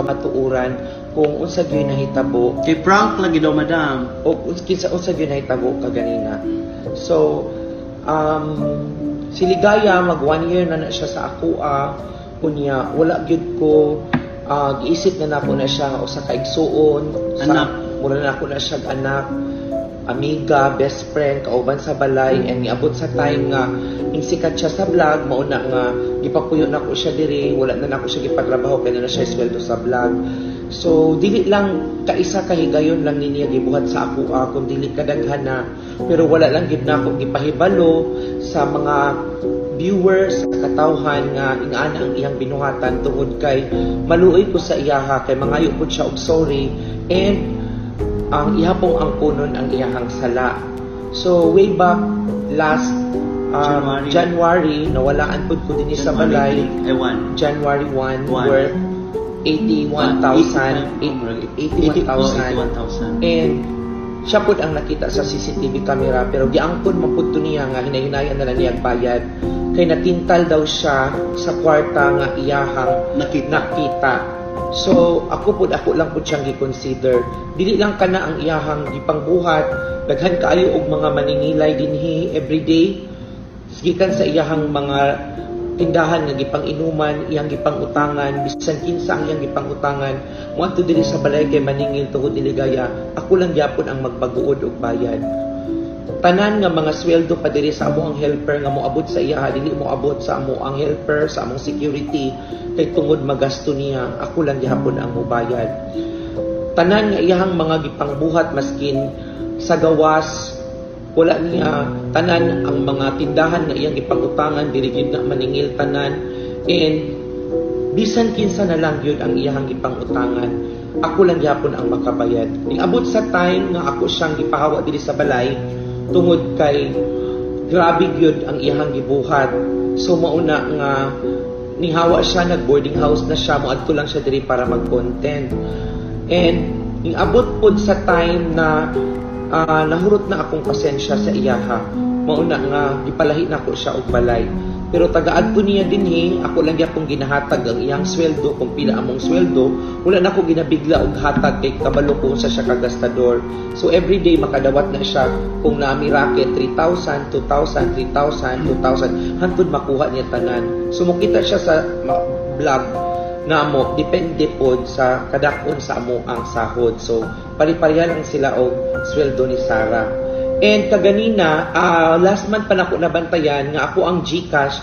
kamatuuran kung unsa gyud nahitabo Kay prank lagi daw, madam. o kinsa unsa gyud nahitabo kaganina. So um si Ligaya mag one year na na siya sa ako ah kunya wala gyud ko ah, giisip na nako na siya nga usa ka igsuon sa Anak. mura na ako na siya anak amiga, best friend, kauban sa balay, and niabot sa time nga ing sikat siya sa vlog, mauna nga gipapuyo na ko siya diri, wala na nako siya gipatrabaho kaya na siya sweldo sa vlog. So dili lang kaisa ka higayon lang niya gibuhat sa ako ah, kung dili kadaghan na pero wala lang gid nako gipahibalo sa mga viewers sa katawhan nga ingana ang iyang binuhatan tungod kay maluoy ko sa iyaha kay mangayo po siya og sorry and ang ihapong ang kunon ang iyahang sala. So way back last um, January. January, nawalaan po ko din sa balay Ewan. January 1 One. worth 81,000 81,000 81,000. and siya po ang nakita sa CCTV camera pero giangkon man po to niya nga hinahinayan na lang niya bayad kay natintal daw siya sa kwarta nga iyahang Nakita. nakita. So, ako po, ako lang po siyang gi-consider. Dili lang kana ang iyahang gipangbuhat, daghan kaayo og mga maningilay dinhi everyday. Gikan sa iyahang mga tindahan nga gipang inuman, iyang gipang utangan, bisan kinsa ang iyang gipang utangan, mo diri sa balay kay maningil tungod dili gaya, ako lang gyapon ang magbaguod og bayad tanan nga mga sweldo pa diri sa amo ang helper nga moabot sa iya dili mo abot sa amo ang helper sa among security. Kay tungod magasto niya ako lang gihapon ang mobayad. Tanan nga iyahang mga gipangbuhat maskin sa gawas wala niya. Tanan ang mga tindahan nga iyang gipangutangan dili gyud na maningil tanan. And bisan kinsa na lang yun ang iyahang gipangutangan. Ako lang gyapon ang makabayad. Niabot sa time nga ako siyang gipahawa diri sa balay tungod kay grabe gyud ang iyahang gibuhat. So mauna nga nihawa siya nag boarding house na siya moadto lang siya diri para mag-content. And niabot pod sa time na ah, nahurot na akong pasensya sa iyaha mauna nga gipalahi na ko siya og balay pero tagaad ko niya dinhi ako lang gyapon ginahatag ang iyang sweldo kung pila among sweldo. Wala na ko ginabigla og hatag kay kabalo ko sa siya kagastador. So everyday makadawat na siya. Kung naami racket 3,000 2,000 3,000 2,000 hantod makuha niya tanan. So mukita siya sa vlog nga mo depende pod sa kadakon sa amo ang sahod. So pari-pareha lang sila og sweldo ni Sarah And kaganina, ah, last month pa na ako nabantayan nga ako ang GCash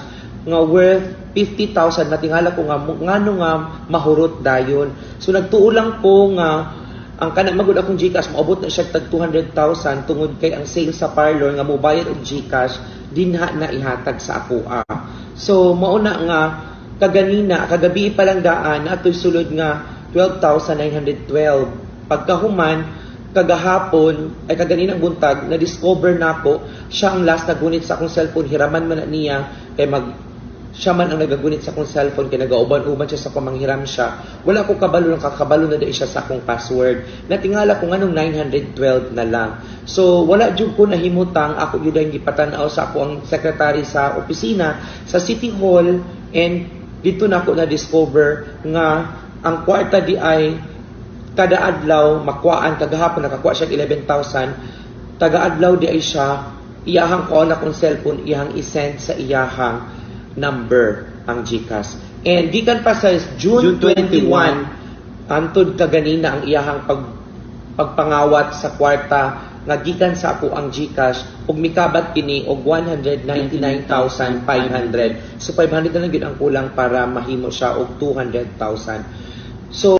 nga worth 50,000 na tingala ko nga ngano nga mahurot dayon. So nagtuo lang ko nga ang kana magud akong GCash maabot na siya tag 200,000 tungod kay ang sale sa parlor nga mobayad og GCash dinha na ihatag sa ako. ah. So mauna nga kaganina, kagabi pa lang daan atoy sulod nga 12,912. Pagkahuman kagahapon ay kaganinang buntag na discover nako siya ang last nagunit sa akong cellphone. Hiraman man na niya kay mag siya man ang nagagunit sa akong cellphone kay nagauban-uban siya sa pamanghiram siya. Wala ko kabalo ng kakabalo na dai siya sa akong password. Natingala ko nganong 912 na lang. So wala jud ko nahimutang ako gyud ang gipatan-aw sa ako ang secretary sa opisina sa City Hall and dito na ako na discover nga ang kwarta di ay kada adlaw makuhaan kagahapon nakakuha siya og 11,000 taga adlaw di ay siya iyahang ko na kong cellphone iyahang isend sa iyahang number ang GCash. And gikan pa sa June, June 21 antod kaganina ang iyahang pag pagpangawat sa kwarta nga gikan sa ako ang GCash ug mikabat kini og 199,500 so 500 na lang gyud ang kulang para mahimo siya og 200,000 so